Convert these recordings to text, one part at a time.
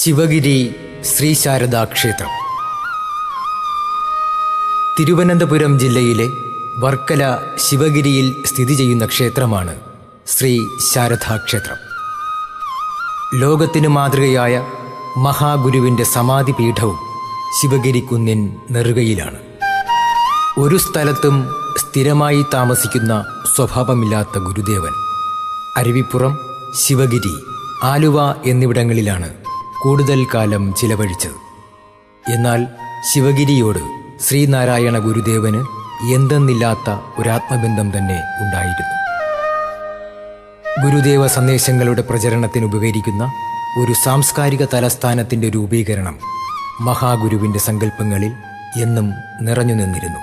ശിവഗിരി ശ്രീ ശാരദാ ക്ഷേത്രം തിരുവനന്തപുരം ജില്ലയിലെ വർക്കല ശിവഗിരിയിൽ സ്ഥിതി ചെയ്യുന്ന ക്ഷേത്രമാണ് ശ്രീ ശാരദാ ക്ഷേത്രം ലോകത്തിന് മാതൃകയായ മഹാഗുരുവിന്റെ സമാധി പീഠവും ശിവഗിരി കുന്നിൻ നെറുകയിലാണ്. ഒരു സ്ഥലത്തും സ്ഥിരമായി താമസിക്കുന്ന സ്വഭാവമില്ലാത്ത ഗുരുദേവൻ. അരുവിപ്പുറം ശിവഗിരി ആലുവ എന്നിവിടങ്ങളിലാണ് കൂടുതൽ കാലം ചിലവഴിച്ചത് എന്നാൽ ശിവഗിരിയോട് ശ്രീനാരായണ ഗുരുദേവന് എന്തെന്നില്ലാത്ത ഒരാത്മബന്ധം തന്നെ ഉണ്ടായിരുന്നു. ഗുരുദേവ സന്ദേശങ്ങളുടെ പ്രചരണത്തിന് ഉപകരിക്കുന്ന ഒരു സാംസ്കാരിക തലസ്ഥാനത്തിന്റെ രൂപീകരണം മഹാഗുരുവിന്റെ സങ്കല്പങ്ങളിൽ എന്നും നിറഞ്ഞു നിന്നിരുന്നു.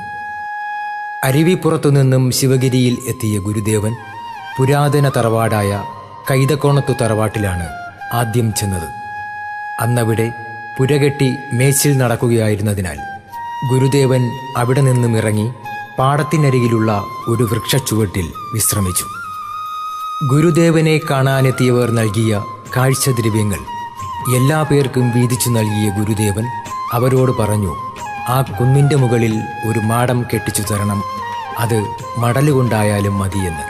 അരുവിപ്പുറത്തു നിന്നും ശിവഗിരിയിൽ എത്തിയ ഗുരുദേവൻ പുരാതന തറവാടായ കൈതക്കോണത്തു തറവാട്ടിലാണ് ആദ്യം ചെന്നത്. അന്നവിടെ പുരകെട്ടി മേച്ചിൽ നടക്കുകയായിരുന്നതിനാൽ ഗുരുദേവൻ അവിടെ നിന്നും ഇറങ്ങി പാടത്തിനരികിലുള്ള ഒരു വൃക്ഷച്ചുവട്ടിൽ വിശ്രമിച്ചു. ഗുരുദേവനെ കാണാനെത്തിയവർ നൽകിയ കാഴ്ചദ്രവ്യങ്ങൾ എല്ലാ പേർക്കും വീതിച്ചു നൽകിയ ഗുരുദേവൻ അവരോട് പറഞ്ഞു ആ കുന്നിന്റെ മുകളിൽ ഒരു മാടം കെട്ടിച്ചു തരണം. അത് മടലുകൊണ്ടായാലും മതിയെന്ന്.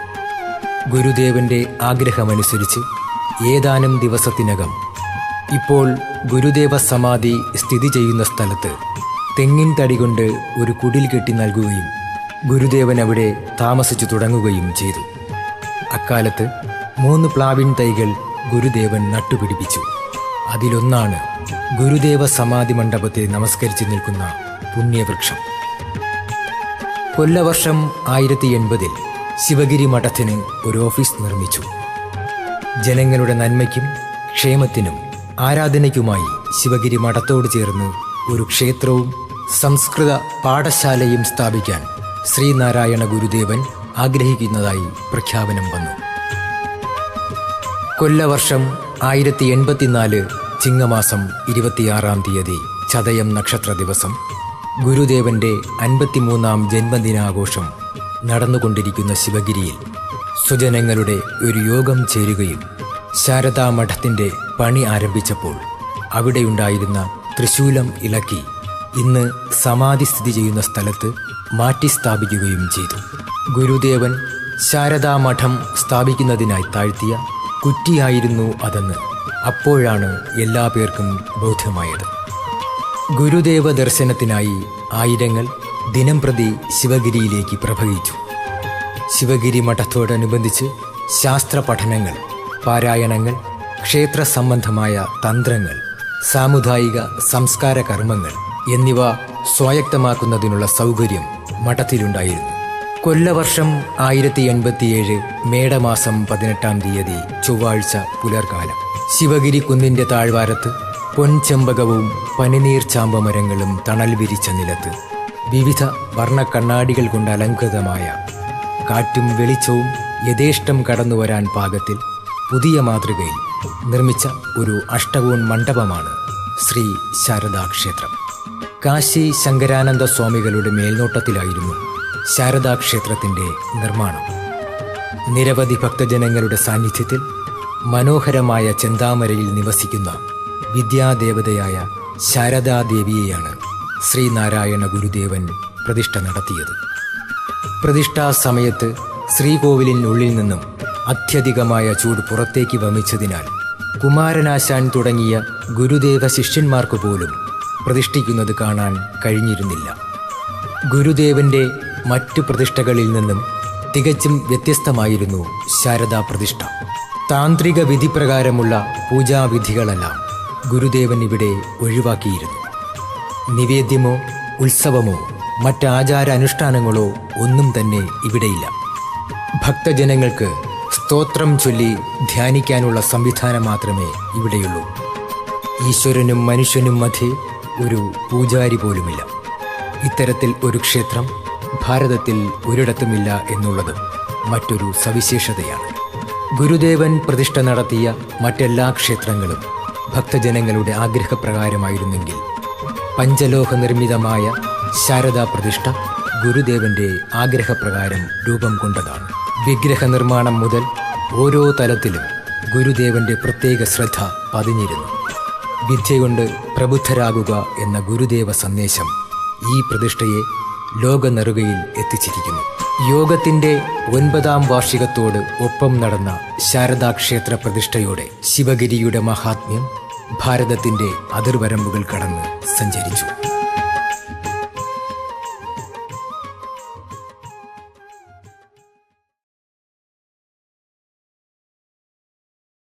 ഗുരുദേവന്റെ ആഗ്രഹമനുസരിച്ച് ഏതാനും ദിവസത്തിനകം ഇപ്പോൾ ഗുരുദേവ സമാധി സ്ഥിതി ചെയ്യുന്ന സ്ഥലത്ത് തെങ്ങിൻ തടി കൊണ്ട് ഒരു കുടിൽ കെട്ടി നൽകുകയും ഗുരുദേവൻ അവിടെ താമസിച്ചു തുടങ്ങുകയും ചെയ്തു. അക്കാലത്ത് മൂന്ന് പ്ലാവിൻ തൈകൾ ഗുരുദേവൻ നട്ടുപിടിപ്പിച്ചു. അതിലൊന്നാണ് ഗുരുദേവ സമാധി മണ്ഡപത്തെ നമസ്കരിച്ച് നിൽക്കുന്ന പുണ്യവൃക്ഷം. കൊല്ലവർഷം ആയിരത്തി എൺപതിൽ ശിവഗിരി മഠത്തിന് ഒരു ഓഫീസ് നിർമ്മിച്ചു. ജനങ്ങളുടെ നന്മയ്ക്കും ക്ഷേമത്തിനും ആരാധനയ്ക്കുമായി ശിവഗിരി മഠത്തോട് ചേർന്ന് ഒരു ക്ഷേത്രവും സംസ്കൃത പാഠശാലയും സ്ഥാപിക്കാൻ ശ്രീനാരായണ ഗുരുദേവൻ ആഗ്രഹിക്കുന്നതായി പ്രഖ്യാപനം വന്നു. കൊല്ലവർഷം ആയിരത്തി എൺപത്തിനാല് ചിങ്ങമാസം ഇരുപത്തിയാറാം തീയതി ചതയം നക്ഷത്ര ദിവസം ഗുരുദേവന്റെ അൻപത്തിമൂന്നാം ജന്മദിനാഘോഷം നടന്നുകൊണ്ടിരിക്കുന്ന ശിവഗിരിയിൽ സുജനങ്ങളുടെ ഒരു യോഗം ചേരുകയും ശാരദാ മഠത്തിന്റെ പണി ആരംഭിച്ചപ്പോൾ അവിടെയുണ്ടായിരുന്ന തൃശൂലം ഇളക്കി ഇന്ന് സമാധി സ്ഥിതി ചെയ്യുന്ന സ്ഥലത്ത് മാറ്റി സ്ഥാപിക്കുകയും ചെയ്തു. ഗുരുദേവൻ ശാരദാമഠം സ്ഥാപിക്കുന്നതിനായി താഴ്ത്തിയ കുറ്റിയായിരുന്നു അതെന്ന് അപ്പോഴാണ് എല്ലാ പേർക്കും ബോധ്യമായത്. ഗുരുദേവ ദർശനത്തിനായി ആയിരങ്ങൾ ദിനം പ്രതി ശിവഗിരിയിലേക്ക് പ്രഭവിച്ചു ശിവഗിരി മഠത്തോടനുബന്ധിച്ച് ശാസ്ത്ര പഠനങ്ങൾ പാരായണങ്ങൾ ക്ഷേത്ര സംബന്ധമായ തന്ത്രങ്ങൾ സാമുദായിക സംസ്കാര കർമ്മങ്ങൾ എന്നിവ സ്വായക്തമാക്കുന്നതിനുള്ള സൗകര്യം മഠത്തിലുണ്ടായിരുന്നു. കൊല്ലവർഷം ആയിരത്തി എൺപത്തിയേഴ് മേടമാസം പതിനെട്ടാം തീയതി ചൊവ്വാഴ്ച പുലർകാലം. ശിവഗിരി കുന്നിന്റെ താഴ്വാരത്ത് പൊൻചെമ്പകവും പനിനീർ ചാമ്പമരങ്ങളും തണൽ വിരിച്ച നിലത്ത് വിവിധ വർണക്കണ്ണാടികൾ കൊണ്ട് അലങ്കൃതമായ കാറ്റും വെളിച്ചവും യഥേഷ്ടം കടന്നു വരാൻ പാകത്തിൽ പുതിയ മാതൃകയിൽ നിർമ്മിച്ച ഒരു അഷ്ടകോൺ മണ്ഡപമാണ് ശ്രീ ശാരദാ ക്ഷേത്രം കാശി ശങ്കരാനന്ദ സ്വാമികളുടെ മേൽനോട്ടത്തിലായിരുന്നു ശാരദാ ക്ഷേത്രത്തിന്റെ നിർമ്മാണം. നിരവധി ഭക്തജനങ്ങളുടെ സാന്നിധ്യത്തിൽ മനോഹരമായ ചെന്താമരയിൽ നിവസിക്കുന്ന വിദ്യാദേവതയായ ശാരദാദേവിയെയാണ് ശ്രീനാരായണ ഗുരുദേവൻ പ്രതിഷ്ഠ നടത്തിയത്. പ്രതിഷ്ഠാ സമയത്ത് ശ്രീകോവിലിനുള്ളിൽ നിന്നും അത്യധികമായ ചൂട് പുറത്തേക്ക് വമിച്ചതിനാൽ കുമാരനാശാൻ തുടങ്ങിയ ഗുരുദേവ ശിഷ്യന്മാർക്ക് പോലും പ്രതിഷ്ഠിക്കുന്നത് കാണാൻ കഴിഞ്ഞിരുന്നില്ല. ഗുരുദേവന്റെ മറ്റു പ്രതിഷ്ഠകളിൽ നിന്നും തികച്ചും വ്യത്യസ്തമായിരുന്നു ശാരദാ പ്രതിഷ്ഠ. താന്ത്രിക വിധിപ്രകാരമുള്ള പൂജാവിധികളെല്ലാം ഗുരുദേവൻ ഇവിടെ ഒഴിവാക്കിയിരുന്നു. നിവേദ്യമോ ഉത്സവമോ മറ്റാചാരാനുഷ്ഠാനങ്ങളോ ഒന്നും തന്നെ ഇവിടെയില്ല. ഭക്തജനങ്ങൾക്ക് സ്തോത്രം ചൊല്ലി ധ്യാനിക്കാനുള്ള സംവിധാനം മാത്രമേ ഇവിടെയുള്ളൂ. ഈശ്വരനും മനുഷ്യനും മധ്യേ ഒരു പൂജാരി പോലുമില്ല. ഇത്തരത്തിൽ ഒരു ക്ഷേത്രം ഭാരതത്തിൽ ഒരിടത്തുമില്ല എന്നുള്ളത് മറ്റൊരു സവിശേഷതയാണ്. ഗുരുദേവൻ പ്രതിഷ്ഠ നടത്തിയ മറ്റെല്ലാ ക്ഷേത്രങ്ങളും ഭക്തജനങ്ങളുടെ ആഗ്രഹപ്രകാരമായിരുന്നെങ്കിൽ പഞ്ചലോഹ നിർമ്മിതമായ ശാരദാ പ്രതിഷ്ഠ ഗുരുദേവന്റെ ആഗ്രഹപ്രകാരം രൂപം കൊണ്ടതാണ്. വിഗ്രഹ നിർമ്മാണം മുതൽ ഓരോ തലത്തിലും ഗുരുദേവന്റെ പ്രത്യേക ശ്രദ്ധ പതിഞ്ഞിരുന്നു. വിദ്യകൊണ്ട് പ്രബുദ്ധരാകുക എന്ന ഗുരുദേവ സന്ദേശം ഈ പ്രതിഷ്ഠയെ ലോക നെറുകയിൽ എത്തിച്ചിരിക്കുന്നു. യോഗത്തിന്റെ ഒൻപതാം വാർഷികത്തോട് ഒപ്പം നടന്ന ശാരദാക്ഷേത്ര പ്രതിഷ്ഠയോടെ ശിവഗിരിയുടെ മഹാത്മ്യം ഭാരതത്തിന്റെ അതിർവരമ്പുകൾ കടന്ന് സഞ്ചരിച്ചു.